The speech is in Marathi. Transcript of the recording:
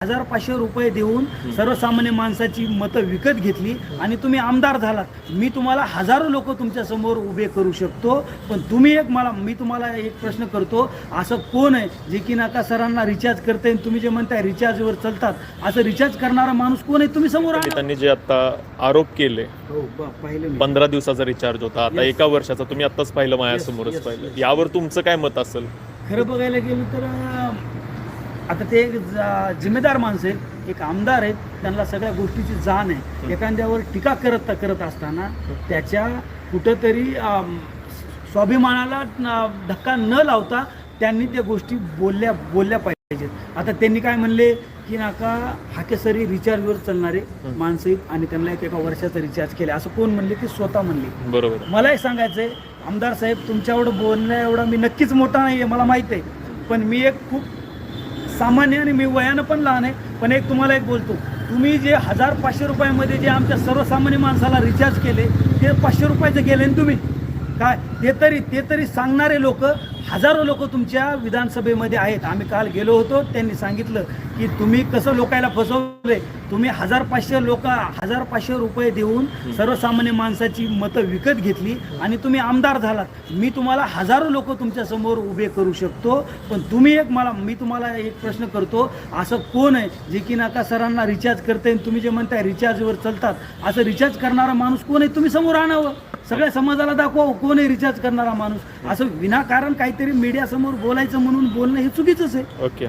हजार पाचशे रुपये देऊन सर्वसामान्य माणसाची मतं विकत घेतली आणि तुम्ही आमदार झालात मी तुम्हाला हजारो लोक तुमच्यासमोर उभे करू शकतो पण तुम्ही एक मला मी तुम्हाला एक प्रश्न करतो असं कोण आहे जे की नका सरांना रिचार्ज करते तुम्ही जे म्हणताय रिचार्जवर चालतात असं रिचार्ज करणारा माणूस कोण आहे तुम्ही समोर आणा. त्यांनी जे आता आरोप केले हो ब- पाहिलं मी. पंधरा दिवसाचा रिचार्ज होता आता Yes. एका वर्षाचा तुम्ही आत्ताच पाहिलं माझ्यासमोरच yes, पाहिलं yes. यावर तुमचं काय मत असेल खरं बघायला गेलं तर अं, आता ते एक जा- जिम्मेदार माणसं आहेत एक आमदार आहेत त्यांना सगळ्या गोष्टीची जाण आहे. एखाद्यावर टीका करत करत असताना त्याच्या कुठंतरी स्वाभिमानाला धक्का न लावता त्यांनी त्या गोष्टी बोलल्या बोलल्या पाहिजेत. आता त्यांनी काय म्हणले की नाका हाकेसरी रिचार्जवर चालणारे माणसं आहेत आणि त्यांना एक एका वर्षाचा रिचार्ज केले असं कोण म्हणले की स्वतः म्हणले? बरोबर. मला एक सांगायचं आहे आमदार साहेब तुमच्यावर बोलण्या एवढा मी नक्कीच मोठा नाही आहे मला माहीत आहे. पण मी एक खूप सामान्य आणि मी वयानं पण लहान आहे पण एक तुम्हाला एक बोलतो. तुम्ही जे हजार पाचशे रुपयामध्ये जे आमच्या सर्वसामान्य माणसाला रिचार्ज केले ते पाचशे रुपयाचं गेले ना तुम्ही? काय? ते तरी ते तरी सांगणारे लोक हजारो लोक तुमच्या विधानसभेमध्ये आहेत. आम्ही काल गेलो होतो त्यांनी सांगितलं की तुम्ही कसं लोकायला फसवले? तुम्ही हजार पाचशे लोक हजार पाचशे रुपये देऊन सर्वसामान्य माणसाची मतं विकत घेतली आणि तुम्ही आमदार झालात. मी तुम्हाला हजारो लोक तुमच्यासमोर उभे करू शकतो पण तुम्ही एक मला मी तुम्हाला एक प्रश्न करतो असं कोण आहे जे की नका सरांना रिचार्ज करते आणि तुम्ही जे म्हणताय रिचार्जवर चालतात? असं रिचार्ज करणारा माणूस कोण आहे? तुम्ही समोर आणावं. सगळ्या समाजाला दाखवा कोण आहे रिचार्ज करणारा माणूस? असं विनाकारण काहीतरी मीडिया समोर बोलायचं म्हणून बोलणं हे चुकीचंच आहे. ओके.